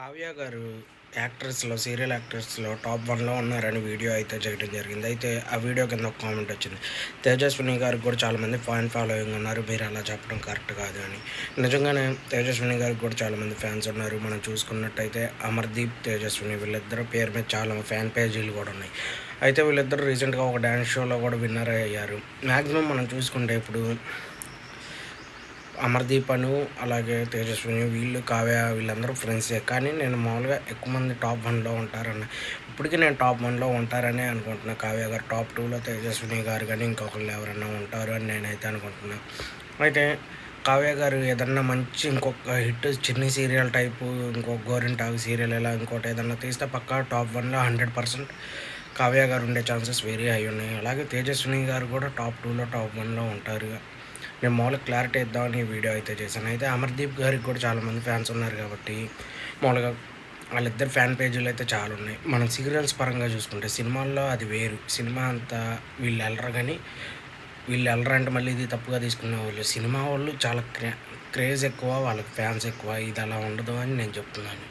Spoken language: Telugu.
కావ్య గారు యాక్ట్రెస్లో సీరియల్ యాక్ట్రెస్లో టాప్ వన్లో ఉన్నారని వీడియో అయితే చేయడం జరిగింది. అయితే ఆ వీడియో కింద ఒక కామెంట్ వచ్చింది. తేజస్విని గారికి కూడా చాలామంది ఫ్యాన్ ఫాలోయింగ్ ఉన్నారు. మీరు అలా చెప్పడం కరెక్ట్ కాదు అని. నిజంగానే తేజస్విని గారికి కూడా చాలామంది ఫ్యాన్స్ ఉన్నారు. మనం చూసుకున్నట్టయితే అమర్దీప్ తేజస్విని వీళ్ళిద్దరు పేరు మీద చాలా ఫ్యాన్ పేజీలు కూడా ఉన్నాయి. అయితే వీళ్ళిద్దరు రీసెంట్గా ఒక డ్యాన్స్ షోలో కూడా విన్నర్ అయ్యారు. మ్యాక్సిమం మనం చూసుకుంటే ఇప్పుడు అమర్దీప్ అను అలాగే తేజస్విని వీళ్ళు కావ్య వీళ్ళందరూ ఫ్రెండ్సే. కానీ నేను మామూలుగా ఎక్కువ మంది టాప్ వన్లో ఉంటారని ఇప్పటికీ నేను టాప్ వన్లో ఉంటారనే అనుకుంటున్నాను కావ్య గారు టాప్ టూలో తేజస్విని గారు కానీ ఇంకొకళ్ళు ఎవరైనా ఉంటారు అని నేనైతే అనుకుంటున్నాను అయితే కావ్య గారు ఏదన్నా మంచి ఇంకొక హిట్ చిన్ని సీరియల్ టైపు ఇంకొక గోరింటాకు సీరియల్ ఇలా ఇంకోటి ఏదన్నా తీస్తే పక్కా టాప్ వన్లో హండ్రెడ్ పర్సెంట్ కావ్య గారు ఉండే ఛాన్సెస్ వెరీ హై ఉన్నాయి. అలాగే తేజస్విని గారు కూడా టాప్ టూలో టాప్ వన్లో ఉంటారు నేను మామూలుగా క్లారిటీ ఇద్దామని వీడియో అయితే చేశాను. అయితే అమర్దీప్ గారికి కూడా చాలామంది ఫ్యాన్స్ ఉన్నారు కాబట్టి మామూలుగా వాళ్ళిద్దరు ఫ్యాన్ పేజీలు అయితే చాలా ఉన్నాయి. మనం సీరియల్స్ పరంగా చూసుకుంటే సినిమాల్లో అది వేరు. సినిమా అంతా వీళ్ళు వెళ్ళరు కానీ వీళ్ళు వెళ్ళరు అంటే మళ్ళీ ఇది తప్పుగా తీసుకునే వాళ్ళు. సినిమా వాళ్ళు చాలా క్రే క్రేజ్ ఎక్కువ వాళ్ళకి ఫ్యాన్స్ ఎక్కువ. ఇది అలా ఉండదు అని నేను చెప్తున్నాను.